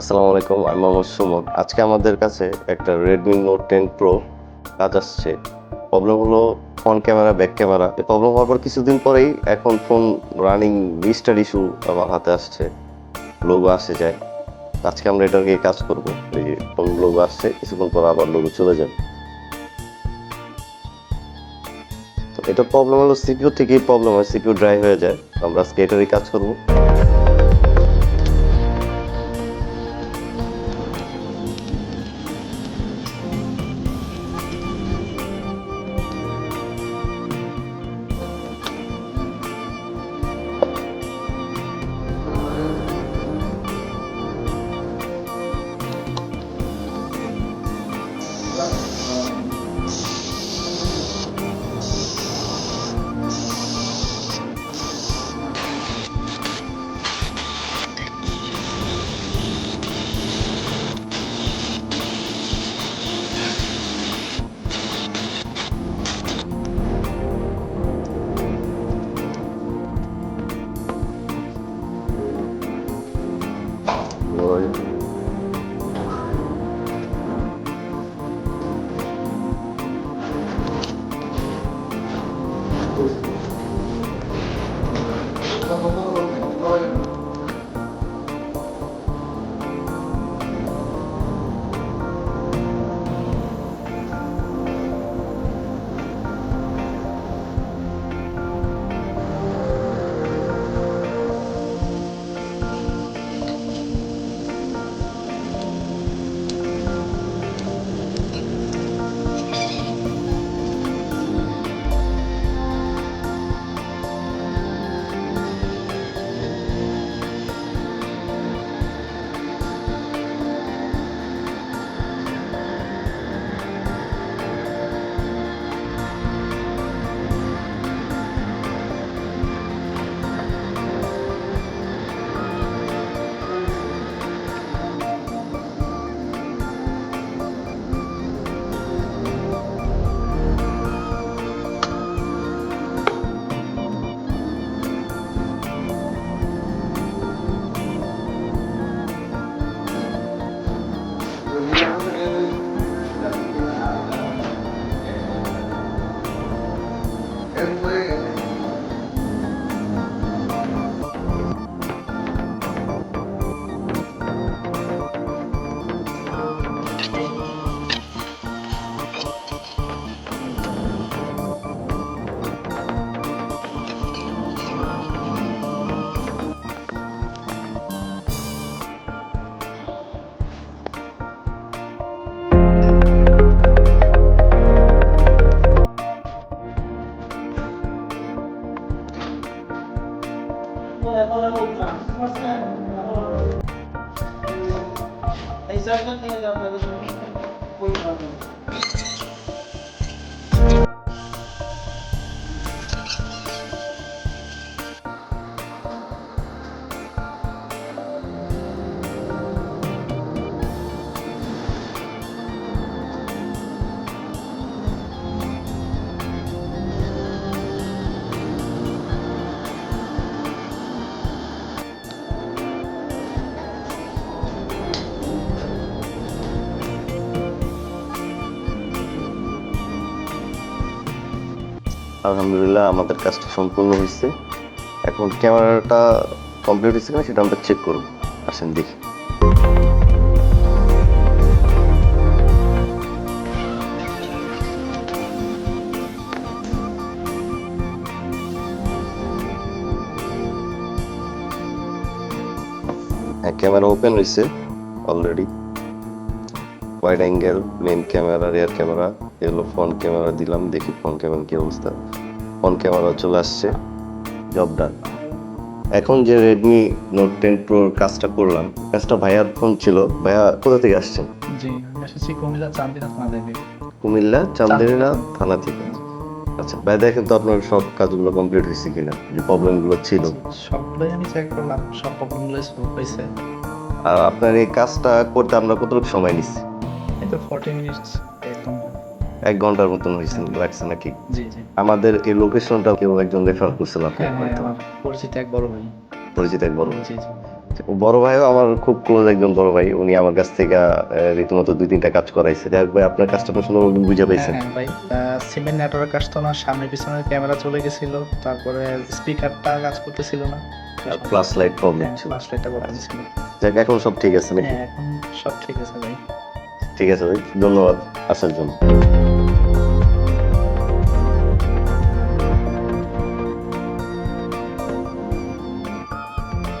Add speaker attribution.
Speaker 1: আসসালামু আলাইকুম, আমি মোহাম্মদ সুমন। আজকে আমাদের কাছে একটা রেডমি নোট টেন প্রো কাজ আসছে। প্রবলেম হলো front camera back camera problem হওয়ার পর কিছুদিন পরেই এখন ফোন রানিং রিস্টার ইস্যু আমার হাতে আসছে। লোগো আসে যায়। আজকে আমরা এটা নিয়ে কাজ করব। এই যে ফোন লোগো আসছে, কিছুক্ষণ পর আবার লোগো চলে যাবে। তো এটা প্রবলেম হলো সিপিউ থেকেই প্রবলেম হয় সিপিউ ড্রাই হয়ে যায়। আমরা আজকে এটারই কাজ করব।
Speaker 2: 嗯。Sen de niye 婚纱照
Speaker 1: আলহামদুলিল্লাহ আমাদের কাজটা সম্পূর্ণ হয়েছে। এখন ক্যামেরাটা কমপ্লিট হয়েছে কিনা সেটা আমরা চেক করব। আসেন দেখি। হ্যাঁ ক্যামেরা ওপেন হয়েছে already wide angle main camera rear camera এগুলো ফ্রন্ট ক্যামেরা দিলাম, দেখি ফ্রন্ট ক্যামেরা কি অবস্থা। ফ্রন্ট ক্যামেরা চলে আসছে। জব ডান এখন যে রেডমি নোট টেন প্রোর কাজটা করলাম কাজটা ভাইয়ার ফোন ছিল? ভাইয়া কোথা থেকে আসছেন?
Speaker 2: জি এসেছি কুমিল্লা চান্দিনা থানা থেকে।
Speaker 1: কুমিল্লা চান্দেরিনা থানা থেকে। আচ্ছা ভাই দেখেন তো আপনার সব কাজগুলো কমপ্লিট হয়েছে কিনা যে প্রবলেমগুলো ছিল।
Speaker 2: সবগুলোই আমি চেক করলাম সব প্রবলেমগুলো সলভ হয়েছে।
Speaker 1: আর আপনার এই কাজটা করতে আমরা কতটুকু সময় নিচ্ছি?
Speaker 2: এই তো ফর্টি মিনিটস একদম।
Speaker 1: এক ঘণ্টার মতন হয়েছে লাগছে নাকি আমাদের এই লোকেশনটা কেউ একজন রেফার করছিল
Speaker 2: হ্যাঁ হ্যাঁ
Speaker 1: হয়তো।
Speaker 2: পরিচিত এক বড় ভাই।
Speaker 1: পরিচিত এক বড় ভাইও আমার খুব ক্লোজ একজন বড় ভাই উনি আমার কাছ থেকে রীতিমতো দুই তিনটা কাজ করাইছে। যাই ভাই আপনার কাজটা সুন্দরভাবে বুঝে
Speaker 2: হ্যাঁ ভাই সিমেন্ট নেটওয়ার্ক আসতো না সামনে পিছনের ক্যামেরা চলে গেছিল তারপরে স্পিকারটা কাজ করতেছিল না।
Speaker 1: প্লাস লাইট প্রবলেম ছিল
Speaker 2: ফ্লাশ লাইটটা প্রবলেম ছিল
Speaker 1: যাক এখন সব ঠিক আছে নাকি?
Speaker 2: এখন সব ঠিক আছে ভাই।
Speaker 1: ঠিক আছে ভাই ধন্যবাদ আসার জন্য।